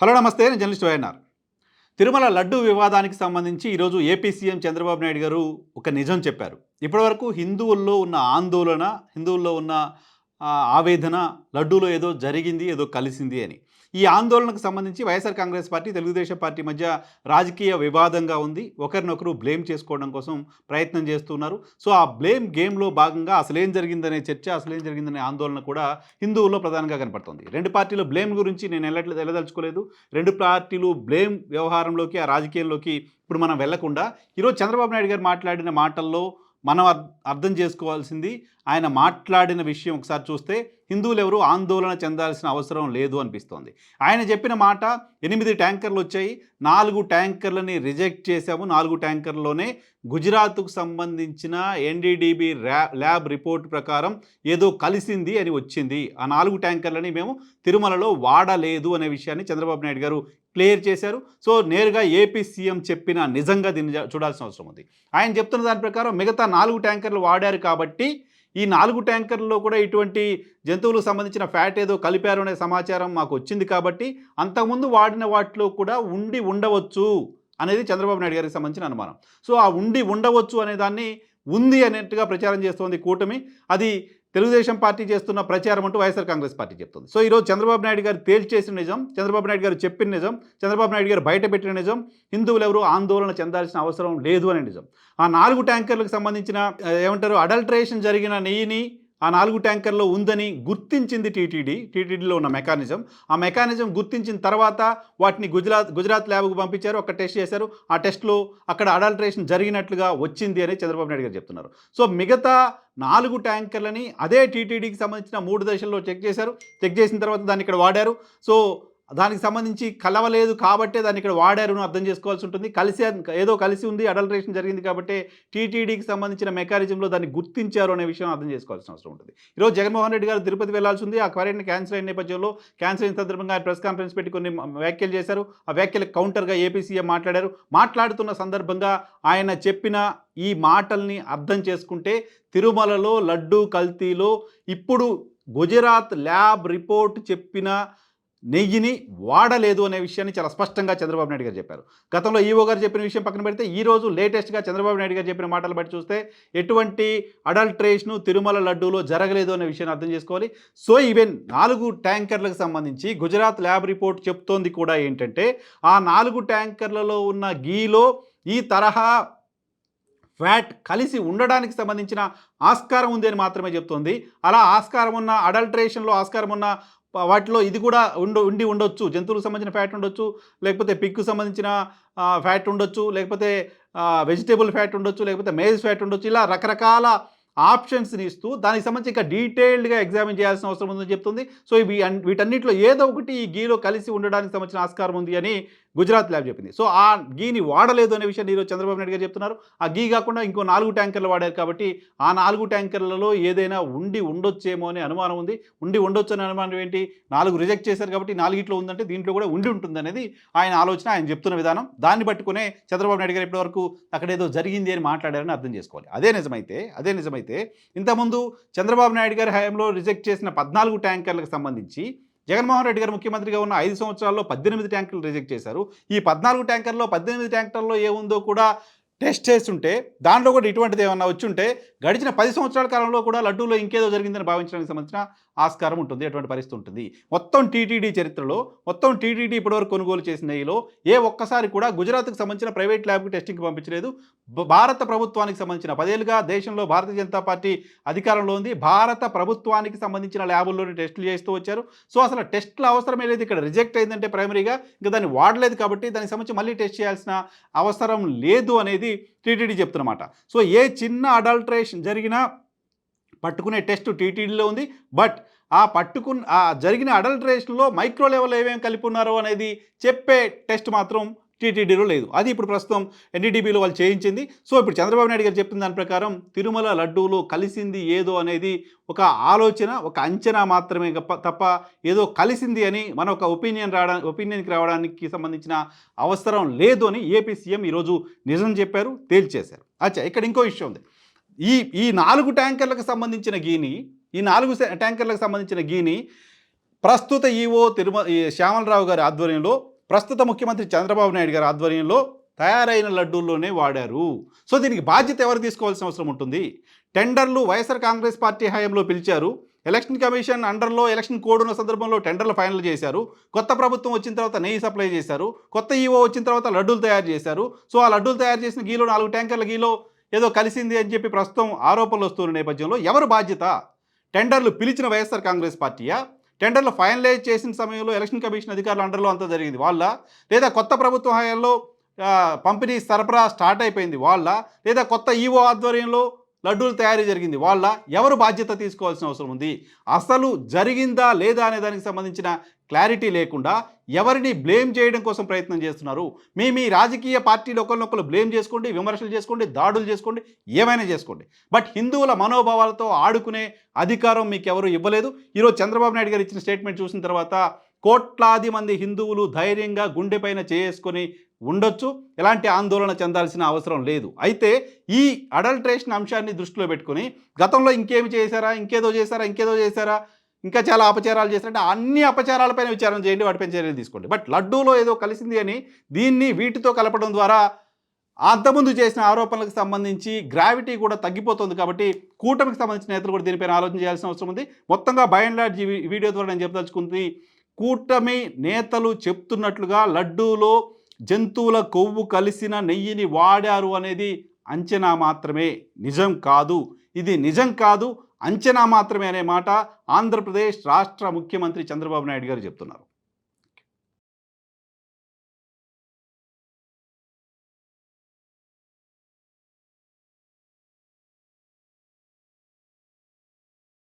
Hello నమస్తే నేను journalist YNR. Tirumala laddu వివాదానికి సంబంధించి ఈరోజు ఏపీ సీఎం చంద్రబాబు నాయుడు గారు ఒక నిజం చెప్పారు. ఇప్పటివరకు హిందువుల్లో ఉన్న ఆందోళన హిందువుల్లో ఉన్న ఆవేదన లడ్డూలో ఏదో జరిగింది ఏదో కలిసింది అని. ఈ ఆందోళనకు సంబంధించి YSR Congress party Telugu Desam party మధ్య రాజకీయ వివాదంగా ఉంది. ఒకరినొకరు బ్లేమ్ చేసుకోవడం కోసం ప్రయత్నం చేస్తున్నారు. సో ఆ బ్లేమ్ గేమ్లో భాగంగా అసలేం జరిగిందనే చర్చ అసలేం జరిగిందనే ఆందోళన కూడా హిందువుల్లో ప్రధానంగా కనపడుతుంది. రెండు పార్టీల బ్లేమ్ గురించి నేను వెళ్ళట్లేదు వెళ్ళదలుచుకోలేదు రెండు పార్టీలు బ్లేమ్ వ్యవహారంలోకి ఆ రాజకీయంలోకి ఇప్పుడు మనం వెళ్ళకుండా ఈరోజు చంద్రబాబు నాయుడు గారు మాట్లాడిన మాటల్లో మనం అర్థం చేసుకోవాల్సింది ఆయన మాట్లాడిన విషయం ఒకసారి చూస్తే హిందువులు ఎవరు ఆందోళన చెందాల్సిన అవసరం లేదు అనిపిస్తోంది. ఆయన చెప్పిన మాట ఎనిమిది ట్యాంకర్లు వచ్చాయి నాలుగు ట్యాంకర్లని రిజెక్ట్ చేశాము నాలుగు ట్యాంకర్లోనే గుజరాత్కు సంబంధించిన ఎన్డీడీబీ ల్యాబ్ రిపోర్ట్ ప్రకారం ఏదో కలిసింది అని వచ్చింది. ఆ నాలుగు ట్యాంకర్లని మేము తిరుమలలో వాడలేదు అనే విషయాన్ని చంద్రబాబు నాయుడు గారు క్లియర్ చేశారు. సో నేరుగా ఏపీ సీఎం చెప్పిన నిజంగా దీన్ని చూడాల్సిన అవసరం ఉంది. ఆయన చెప్తున్న దాని ప్రకారం మిగతా నాలుగు ట్యాంకర్లు వాడారు కాబట్టి ఈ నాలుగు ట్యాంకర్లలో కూడా ఇటువంటి జంతువులకు సంబంధించిన ఫ్యాట్ ఏదో కలిపారు అనే సమాచారం మాకు వచ్చింది కాబట్టి అంతకుముందు వాడిన వాటిలో కూడా ఉండి ఉండవచ్చు అనేది చంద్రబాబు నాయుడు గారికి సంబంధించిన అనుమానం. సో ఆ ఉండి ఉండవచ్చు అనే దాన్ని ఉంది అనేట్టుగా ప్రచారం చేస్తోంది కూటమి. అది తెలుగుదేశం పార్టీ చేస్తున్న ప్రచారం అంటూ వైఎస్ఆర్ కాంగ్రెస్ పార్టీ చెప్తుంది. సో ఈరోజు చంద్రబాబు నాయుడు గారు తేల్చేసిన నిజం చంద్రబాబు నాయుడు గారు చెప్పిన నిజం చంద్రబాబు నాయుడు గారు బయట పెట్టిన నిజం హిందువులు ఎవరు ఆందోళన చెందాల్సిన అవసరం లేదు అనే నిజం. ఆ నాలుగు ట్యాంకర్లకు సంబంధించిన ఏమంటారు అడల్టరేషన్ జరిగిన నెయ్యిని ఆ నాలుగు ట్యాంకర్లో ఉందని గుర్తించింది టీటీడీ. టీటీడీలో ఉన్న మెకానిజం. ఆ మెకానిజం గుర్తించిన తర్వాత వాటిని గుజరాత్ గుజరాత్ ల్యాబ్కు పంపించారు. ఒక టెస్ట్ చేశారు. ఆ టెస్ట్లో అక్కడ అడల్ట్రేషన్ జరిగినట్లుగా వచ్చింది అని చంద్రబాబు నాయుడు గారు చెప్తున్నారు. సో మిగతా నాలుగు ట్యాంకర్లని అదే టీటీడీకి సంబంధించిన మూడు దశల్లో చెక్ చేశారు. చెక్ చేసిన తర్వాత దాన్ని ఇక్కడ వాడారు. సో దానికి సంబంధించి కలవలేదు కాబట్టే దాన్ని ఇక్కడ వాడారు అని అర్థం చేసుకోవాల్సి ఉంటుంది. కలిసి ఏదో కలిసి ఉంది అడల్ట్రేషన్ జరిగింది కాబట్టి టీటీడీకి సంబంధించిన మెకానిజంలో దాన్ని గుర్తించారు అనే విషయం అర్థం చేసుకోవాల్సిన అవసరం ఉంటుంది. ఈరోజు జగన్మోహన్ రెడ్డి గారు తిరుపతి వెళ్ళాల్సి ఉంది. ఆ క్వారంటైన్ క్యాన్సిల్ అయిన నేపథ్యంలో క్యాన్సిల్ అయిన సందర్భంగా ఆయన ప్రెస్ కాన్ఫరెన్స్ పెట్టి కొన్ని వ్యాఖ్యలు చేశారు. ఆ వ్యాఖ్యలకు కౌంటర్గా ఏపీ సీఎం మాట్లాడారు. మాట్లాడుతున్న సందర్భంగా ఆయన చెప్పిన ఈ మాటల్ని అర్థం చేసుకుంటే తిరుమలలో లడ్డూ కల్తీలో ఇప్పుడు గుజరాత్ ల్యాబ్ రిపోర్ట్ చెప్పిన నెయ్యిని వాడలేదు అనే విషయాన్ని చాలా స్పష్టంగా చంద్రబాబు నాయుడు గారు చెప్పారు. గతంలో ఈవో గారు చెప్పిన విషయం పక్కన పెడితే ఈ రోజు లేటెస్ట్గా చంద్రబాబు నాయుడు గారు చెప్పిన మాటలు బట్టి చూస్తే ఎటువంటి అడల్ట్రేషను తిరుమల లడ్డూలో జరగలేదు అనే విషయాన్ని అర్థం చేసుకోవాలి. సో ఈవెన్ నాలుగు ట్యాంకర్లకు సంబంధించి గుజరాత్ ల్యాబ్ రిపోర్ట్ చెప్తోంది కూడా ఏంటంటే ఆ నాలుగు ట్యాంకర్లలో ఉన్న గీలో ఈ తరహా ఫ్యాట్ కలిసి ఉండడానికి సంబంధించిన ఆస్కారం ఉంది అని మాత్రమే చెప్తోంది. అలా ఆస్కారం ఉన్న అడల్ట్రేషన్లో ఆస్కారం ఉన్న వాటిలో ఇది కూడా ఉండు ఉండి ఉండొచ్చు. జంతువులకు సంబంధించిన ఫ్యాట్ ఉండొచ్చు లేకపోతే పిక్కు సంబంధించిన ఫ్యాట్ ఉండొచ్చు లేకపోతే వెజిటేబుల్ ఫ్యాట్ ఉండొచ్చు లేకపోతే మేజ్ ఫ్యాట్ ఉండొచ్చు ఇలా రకరకాల ఆప్షన్స్ని ఇస్తూ దానికి సంబంధించి ఇంకా డీటెయిల్డ్గా ఎగ్జామిన్ చేయాల్సిన అవసరం ఉందని చెప్తుంది. సో ఇవి అన్- వీటన్నిటిలో ఏదో ఒకటి ఈ గీలో కలిసి ఉండడానికి సంబంధించిన ఆస్కారం ఉంది అని గుజరాత్ ల్యాబ్ చెప్పింది. సో ఆ గీని వాడలేదు అనే విషయాన్ని ఈరోజు చంద్రబాబు నాయుడు గారు చెప్తున్నారు. ఆ గీ కాకుండా ఇంకో నాలుగు ట్యాంకర్లు వాడారు కాబట్టి ఆ నాలుగు ట్యాంకర్లలో ఏదైనా ఉండి ఉండొచ్చేమో అనే అనుమానం ఉంది. ఉండి ఉండొచ్చు అనే అనుమానం ఏంటి? నాలుగు రిజెక్ట్ చేశారు కాబట్టి నాలుగిట్లో ఉందంటే దీంట్లో కూడా ఉండి ఉంటుంది అనేది ఆయన ఆలోచన ఆయన చెప్తున్న విధానం. దాన్ని పట్టుకునే చంద్రబాబు నాయుడు గారు ఇప్పటివరకు అక్కడ ఏదో జరిగింది అని మాట్లాడారని అర్థం చేసుకోవాలి. అదే నిజమైతే అదే నిజమైతే ఇంతకుముందు చంద్రబాబు నాయుడు గారి హయాంలో రిజెక్ట్ చేసిన పద్నాలుగు ట్యాంకర్లకు సంబంధించి జగన్మోహన్ రెడ్డి గారు ముఖ్యమంత్రిగా ఉన్న ఐదు సంవత్సరాల్లో పద్దెనిమిది ట్యాంకులు రిజెక్ట్ చేశారు. ఈ పద్నాలుగు ట్యాంకర్లో పద్దెనిమిది ట్యాంకర్లో ఏముందో కూడా టెస్ట్ చేస్తుంటే దాంట్లో కూడా ఇటువంటిది ఏమన్నా వచ్చుంటే గడిచిన పది సంవత్సరాల కాలంలో కూడా లడ్డూలో ఇంకేదో జరిగిందని భావించడానికి సంబంధించిన ఆస్కారం ఉంటుంది అటువంటి పరిస్థితి ఉంటుంది. మొత్తం టీటీడీ చరిత్రలో మొత్తం టీటీడీ ఇప్పటివరకు కొనుగోలు చేసిన నెయ్యిలో ఏ ఒక్కసారి కూడా గుజరాత్కు సంబంధించిన ప్రైవేట్ ల్యాబ్కి టెస్టింగ్కి పంపించలేదు. భారత ప్రభుత్వానికి సంబంధించిన పదేళ్ళుగా దేశంలో భారతీయ జనతా పార్టీ అధికారంలో ఉంది. భారత ప్రభుత్వానికి సంబంధించిన ల్యాబుల్లోనే టెస్టులు చేస్తూ వచ్చారు. సో అసలు టెస్టుల అవసరమే లేదు. ఇక్కడ రిజెక్ట్ అయిందంటే ప్రైమరీగా ఇంకా దాన్ని వాడలేదు కాబట్టి దానికి సంబంధించి మళ్ళీ టెస్ట్ చేయాల్సిన అవసరం లేదు అనేది టీటీడీ చెప్తున్నమాట. సో ఏ చిన్న అడల్ట్రేషన్ జరిగినా పట్టుకునే టెస్ట్ టీటీడీలో ఉంది. బట్ ఆ పట్టుకున్న ఆ జరిగిన అడల్టరేషన్లో మైక్రో లెవెల్ ఏమేమి కలిపి ఉన్నారో అనేది చెప్పే టెస్ట్ మాత్రం టీటీడీలో లేదు. అది ఇప్పుడు ప్రస్తుతం ఎన్డీడీబీలో వాళ్ళు చేయించింది. సో ఇప్పుడు చంద్రబాబు నాయుడు గారు చెప్పిన దాని ప్రకారం తిరుమల లడ్డూలో కలిసింది ఏదో అనేది ఒక ఆలోచన ఒక అంచనా మాత్రమే గప్ప- తప్ప ఏదో కలిసింది అని మన ఒక ఒపీనియన్ రావడానికి ఒపీనియన్కి రావడానికి సంబంధించిన అవసరం లేదు అని ఏపీ సీఎం ఈరోజు నిజం చెప్పారు తేల్చేశారు. అచ్చా ఇక్కడ ఇంకో విషయం ఉంది. ఈ ఈ నాలుగు ట్యాంకర్లకు సంబంధించిన గీని ఈ నాలుగు ట్యాంకర్లకు సంబంధించిన గీని ప్రస్తుత ఈవో తిరుమ ఈ శ్యామలరావు గారి ఆధ్వర్యంలో ప్రస్తుత ముఖ్యమంత్రి చంద్రబాబు నాయుడు గారి ఆధ్వర్యంలో తయారైన లడ్డూల్లోనే వాడారు. సో దీనికి బాధ్యత ఎవరు తీసుకోవాల్సిన అవసరం ఉంటుంది? టెండర్లు వైఎస్ఆర్ కాంగ్రెస్ పార్టీ హయాంలో పిలిచారు. ఎలక్షన్ కమిషన్ అండర్లో ఎలక్షన్ కోడ్ ఉన్న సందర్భంలో టెండర్లు ఫైనల్ చేశారు. కొత్త ప్రభుత్వం వచ్చిన తర్వాత నెయ్యి సప్లై చేశారు. కొత్త ఈవో వచ్చిన తర్వాత లడ్డూలు తయారు చేశారు. సో ఆ లడ్డూలు తయారు చేసిన గీలో నాలుగు ట్యాంకర్ల గీలో ఏదో కలిసింది అని చెప్పి ప్రస్తుతం ఆరోపణలు వస్తున్న నేపథ్యంలో ఎవరు బాధ్యత? టెండర్లు పిలిచిన వైఎస్ఆర్ కాంగ్రెస్ పార్టీయా? టెండర్లు ఫైనలైజ్ చేసిన సమయంలో ఎలక్షన్ కమిషన్ అధికారుల అండర్లో అంతా జరిగింది వాళ్ళ? లేదా కొత్త ప్రభుత్వ హయాంలో పంపిణీ సరఫరా స్టార్ట్ అయిపోయింది వాళ్ళ? లేదా కొత్త ఈవో ఆధ్వర్యంలో లడ్డూలు తయారీ జరిగింది వాళ్ళ? ఎవరు బాధ్యత తీసుకోవాల్సిన అవసరం ఉంది? అసలు జరిగిందా లేదా అనే దానికి సంబంధించిన క్లారిటీ లేకుండా ఎవరిని బ్లేమ్ చేయడం కోసం ప్రయత్నం చేస్తున్నారు? మీ మీ రాజకీయ పార్టీలు ఒకరినొకరు బ్లేమ్ చేసుకోండి విమర్శలు చేసుకోండి దాడులు చేసుకోండి ఏమైనా చేసుకోండి. బట్ హిందువుల మనోభావాలతో ఆడుకునే అధికారం మీకు ఎవరు ఇవ్వలేదు. ఈరోజు చంద్రబాబు నాయుడు గారు ఇచ్చిన స్టేట్మెంట్ చూసిన తర్వాత కోట్లాది మంది హిందువులు ధైర్యంగా గుండెపైన చేసుకొని ఉండొచ్చు. ఎలాంటి ఆందోళన చెందాల్సిన అవసరం లేదు. అయితే ఈ అడల్ట్రేషన్ అంశాన్ని దృష్టిలో పెట్టుకొని గతంలో ఇంకేమి చేశారా ఇంకేదో చేశారా ఇంకేదో చేశారా ఇంకా చాలా అపచారాలు చేశారంటే అన్ని అపచారాలపైన విచారణ చేయండి వాటిపైన చర్యలు తీసుకోండి. బట్ లడ్డూలో ఏదో కలిసింది అని దీన్ని వీటితో కలపడం ద్వారా అంతకుముందు చేసిన ఆరోపణలకు సంబంధించి గ్రావిటీ కూడా తగ్గిపోతుంది కాబట్టి కూటమికి సంబంధించిన నేతలు కూడా దీనిపైన ఆలోచన చేయాల్సిన అవసరం ఉంది. మొత్తంగా బై అండ్ వీడియో ద్వారా నేను చెప్పదలుచుకుంది కూటమి నేతలు చెప్తున్నట్లుగా లడ్డూలో జంతువుల కొవ్వు కలిసిన నెయ్యిని వాడారు అనేది అంచనా మాత్రమే. నిజం కాదు. ఇది నిజం కాదు. అంచనా మాత్రమే అనే మాట ఆంధ్రప్రదేశ్ రాష్ట్ర ముఖ్యమంత్రి చంద్రబాబు నాయుడు గారు చెప్తున్నారు.